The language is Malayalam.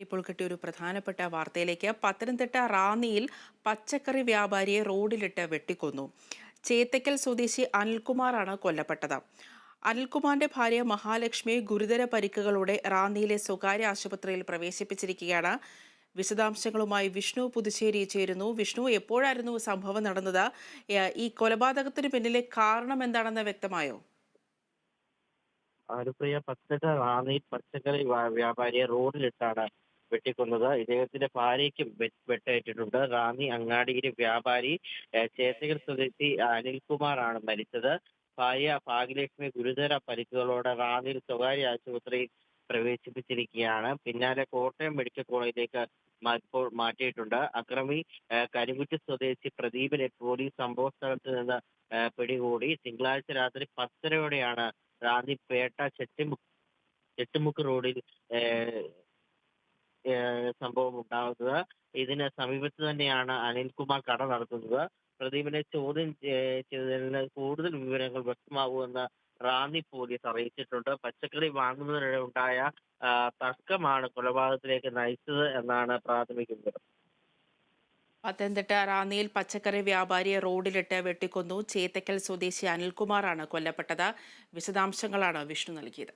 ഇപ്പോൾ കിട്ടിയ ഒരു പ്രധാനപ്പെട്ട വാർത്തയിലേക്ക് പത്തനംതിട്ട റാന്നിയിൽ പച്ചക്കറി വ്യാപാരിയെ റോഡിലിട്ട് വെട്ടിക്കൊന്നു. ചേത്തക്കൽ സ്വദേശി അനിൽകുമാറാണ് കൊല്ലപ്പെട്ടത്. അനിൽകുമാറിന്റെ ഭാര്യ മഹാലക്ഷ്മി ഗുരുതര പരിക്കുകളോടെ റാന്നിയിലെ സ്വകാര്യ ആശുപത്രിയിൽ പ്രവേശിപ്പിച്ചിരിക്കുകയാണ്. വിശദാംശങ്ങളുമായി വിഷ്ണു പുതുശ്ശേരി ചേരുന്നു. വിഷ്ണു എപ്പോഴായിരുന്നു സംഭവം നടന്നത്? ഈ കൊലപാതകത്തിന് പിന്നിലെ കാരണം എന്താണെന്ന് വ്യക്തമായോ? അനുപ്രിയ പച്ചക്കറി റാന്നി പച്ചക്കറി വ്യാ- വ്യാപാരിയെ റോഡിലിട്ടാണ് വെട്ടിക്കൊന്നത്. ഇദ്ദേഹത്തിന്റെ ഭാര്യയ്ക്കും വെട്ടേറ്റിട്ടുണ്ട്. റാന്നി അങ്ങാടിയിലെ വ്യാപാരി ചേത്തകൽ സ്വദേശി അനിൽകുമാറാണ് മരിച്ചത്. ഭാര്യ ഭാഗ്യലക്ഷ്മി ഗുരുതര പരിക്കുകളോടെ റാന്നിയിൽ സ്വകാര്യ ആശുപത്രിയിൽ പ്രവേശിപ്പിച്ചിരിക്കുകയാണ്. പിന്നാലെ കോട്ടയം മെഡിക്കൽ കോളേജിലേക്ക് ഇപ്പോൾ മാറ്റിയിട്ടുണ്ട്. അക്രമി കരിമുറ്റി സ്വദേശി പ്രദീപിനെ പോലീസ് സംഭവ സ്ഥലത്ത് നിന്ന് പിടികൂടി. തിങ്കളാഴ്ച രാത്രി പത്തരയോടെയാണ് റാന്നി പേട്ട ചെട്ടിമുക്ക് ചെട്ടിമുക്ക് റോഡിൽ സംഭവം ഉണ്ടാകുന്നത്. ഇതിന് സമീപത്ത് തന്നെയാണ് അനിൽകുമാർ കട നടത്തുന്നത്. പ്രദീപിനെ ചോദ്യം ചെയ്തതിന് കൂടുതൽ വിവരങ്ങൾ വ്യക്തമാകുമെന്ന് റാന്നി പോലീസ് അറിയിച്ചിട്ടുണ്ട്. പച്ചക്കറി വാങ്ങുന്നതിനിടെ ഉണ്ടായ തർക്കമാണ് കൊലപാതകത്തിലേക്ക് നയിച്ചത് എന്നാണ് പ്രാഥമിക വിവരം പത്തനംതിട്ട റാന്നിയിൽ പച്ചക്കറി വ്യാപാരിയെ റോഡിലിട്ട് വെട്ടിക്കൊന്നു. ചേത്തക്കൽ സ്വദേശി അനിൽകുമാറാണ് കൊല്ലപ്പെട്ടത്. വിശദാംശങ്ങളാണ് വിഷ്ണു നൽകിയത്.